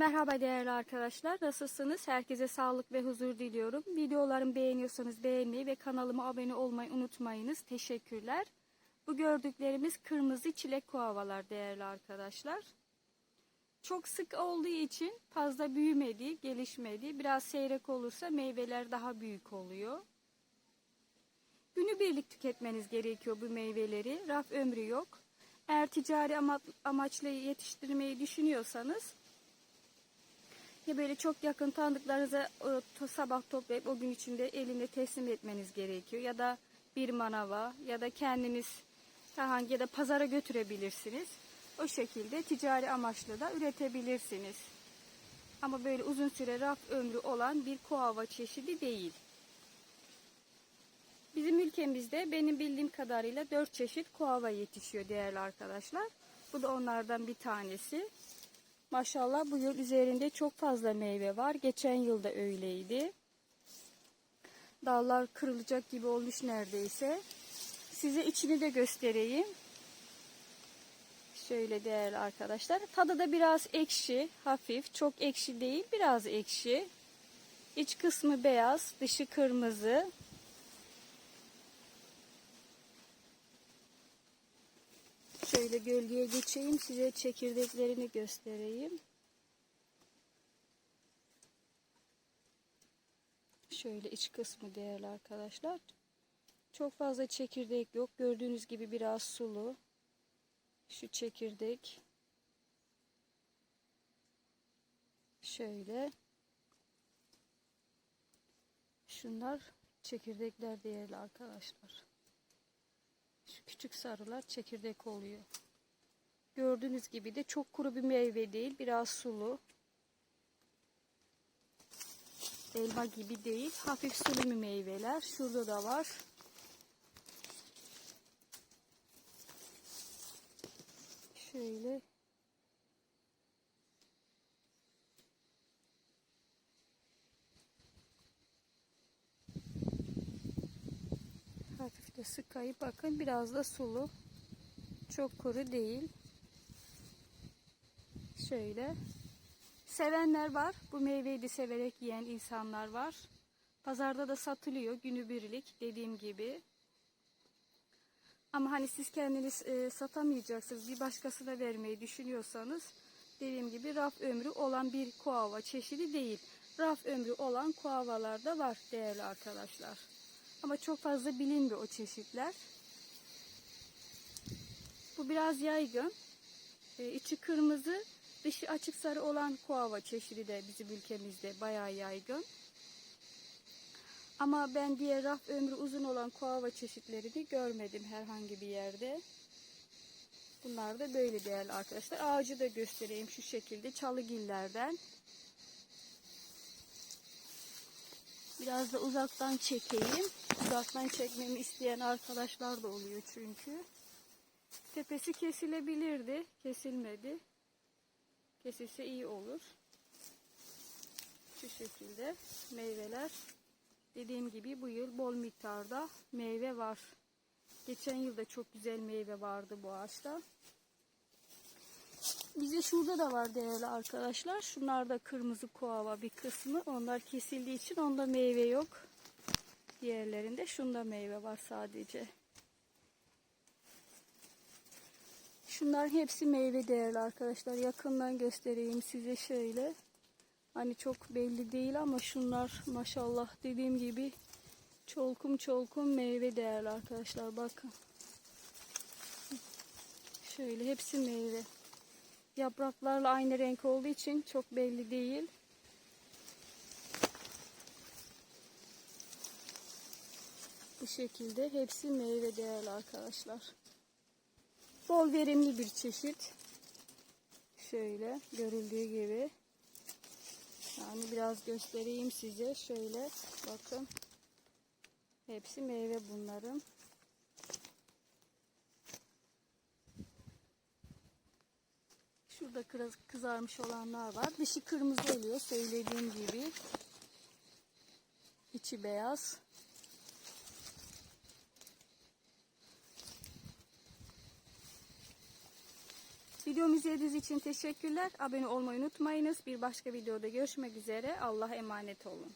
Merhaba değerli arkadaşlar. Nasılsınız? Herkese sağlık ve huzur diliyorum. Videolarımı beğeniyorsanız beğenmeyi ve kanalıma abone olmayı unutmayınız. Teşekkürler. Bu gördüklerimiz kırmızı çilek koavalar değerli arkadaşlar. Çok sık olduğu için fazla büyümedi, gelişmedi. Biraz seyrek olursa meyveler daha büyük oluyor. Günübirlik tüketmeniz gerekiyor bu meyveleri. Raf ömrü yok. Eğer ticari ama- amaçla yetiştirmeyi düşünüyorsanız ya böyle çok yakın tanıdıklarınıza e, sabah toplayıp o gün içinde elinde teslim etmeniz gerekiyor. Ya da bir manava ya da kendiniz herhangi ya da pazara götürebilirsiniz. O şekilde ticari amaçlı da üretebilirsiniz. Ama böyle uzun süre raf ömrü olan bir koava çeşidi değil. Bizim ülkemizde benim bildiğim kadarıyla 4 çeşit koava yetişiyor değerli arkadaşlar. Bu da onlardan bir tanesi. Maşallah bu yıl üzerinde çok fazla meyve var. Geçen yıl da öyleydi. Dallar kırılacak gibi olmuş neredeyse. Size içini de göstereyim. Şöyle değerli arkadaşlar. Tadı da biraz ekşi, hafif. Çok ekşi değil, biraz ekşi. İç kısmı beyaz, dışı kırmızı. Şöyle gölgeye geçeyim size çekirdeklerini göstereyim. Şöyle iç kısmı değerli arkadaşlar. Çok fazla çekirdek yok. Gördüğünüz gibi biraz sulu. Şu çekirdek. Şöyle. Şunlar çekirdekler değerli arkadaşlar. Şu küçük sarılar çekirdek oluyor. Gördüğünüz gibi de çok kuru bir meyve değil. Biraz sulu. Elma gibi değil. Hafif sulu bir meyveler. Şurada da var. Şöyle. De sıkayı bakın biraz da sulu. Çok kuru değil. Şöyle. Sevenler var. Bu meyveyi de severek yiyen insanlar var. Pazarda da satılıyor günübirlik dediğim gibi. Ama hani siz kendiniz e, satamayacaksınız, bir başkasına vermeyi düşünüyorsanız dediğim gibi raf ömrü olan bir koava çeşidi değil. Raf ömrü olan koavalar da var değerli arkadaşlar. Ama çok fazla bilinmiyor o çeşitler. Bu biraz yaygın. E, içi kırmızı, dışı açık sarı olan koava çeşidi de bizim ülkemizde bayağı yaygın. Ama ben diğer raf ömrü uzun olan koava çeşitlerini görmedim herhangi bir yerde. Bunlar da böyle değerli arkadaşlar. Ağacı da göstereyim şu şekilde çalıgillerden. Biraz da uzaktan çekeyim. Uzaktan çekmemi isteyen arkadaşlar da oluyor çünkü. Tepesi kesilebilirdi. Kesilmedi. Kesilse iyi olur. Şu şekilde meyveler. Dediğim gibi bu yıl bol miktarda meyve var. Geçen yıl da çok güzel meyve vardı bu ağaçta. Bize şurada da var değerli arkadaşlar. Şunlar da kırmızı koava bir kısmı. Onlar kesildiği için onda meyve yok. Diğerlerinde şunda meyve var sadece. Şunların hepsi meyve değerli arkadaşlar. Yakından göstereyim size şöyle. Hani çok belli değil ama şunlar maşallah dediğim gibi çolkum çolkum meyve değerli arkadaşlar. Bakın. Şöyle hepsi meyve. Yapraklarla aynı renk olduğu için çok belli değil. Bu şekilde hepsi meyve değerli arkadaşlar. Bol verimli bir çeşit. Şöyle görüldüğü gibi. Yani biraz göstereyim size. Şöyle bakın. Hepsi meyve bunların. Şurada kız- kızarmış olanlar var. Dışı kırmızı oluyor söylediğim gibi. İçi beyaz. Videomu izlediğiniz için teşekkürler. Abone olmayı unutmayınız. Bir başka videoda görüşmek üzere. Allah'a emanet olun.